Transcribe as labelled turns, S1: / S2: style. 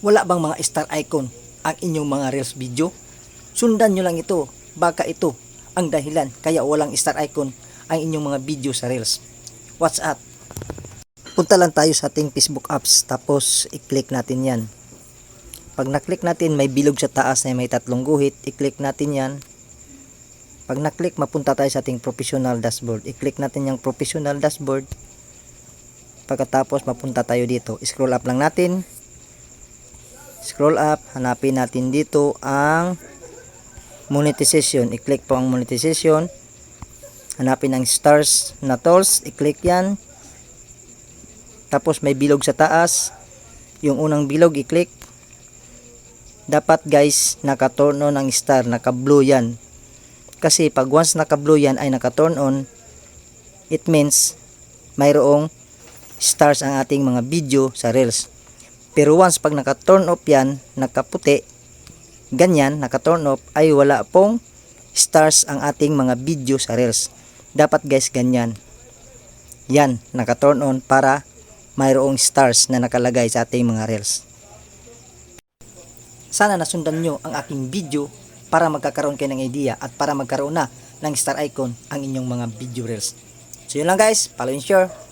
S1: Wala bang mga star icon ang inyong mga Reels video? Sundan nyo lang ito. Baka ito ang dahilan kaya walang star icon ang inyong mga video sa Reels. What's up? Punta lang tayo sa ating Facebook apps tapos i-click natin yan. Pag na-click natin may bilog sa taas na may tatlong guhit, i-click natin yan. Pag na-click mapunta tayo sa ating professional dashboard. I-click natin yung professional dashboard. Pagkatapos mapunta tayo dito. Scroll up lang natin. Scroll up, hanapin natin dito ang monetization. I-click po ang monetization. Hanapin ang stars na tools. I-click yan. Tapos may bilog sa taas. Yung unang bilog i-click. Dapat guys, naka-turn on ang star, naka-blue yan. Kasi pag once naka-blue yan ay naka-turn on, it means mayroong stars ang ating mga video sa Reels. Pero once pag naka-turn off yan, nakaputi, ganyan, naka-turn off, ay wala pong stars ang ating mga video sa Reels. Dapat guys, ganyan. Yan, naka-turn on para mayroong stars na nakalagay sa ating mga Reels. Sana nasundan nyo ang aking video para magkakaroon kayo ng idea at para magkaroon na ng star icon ang inyong mga video reels. So yun lang guys, follow and share.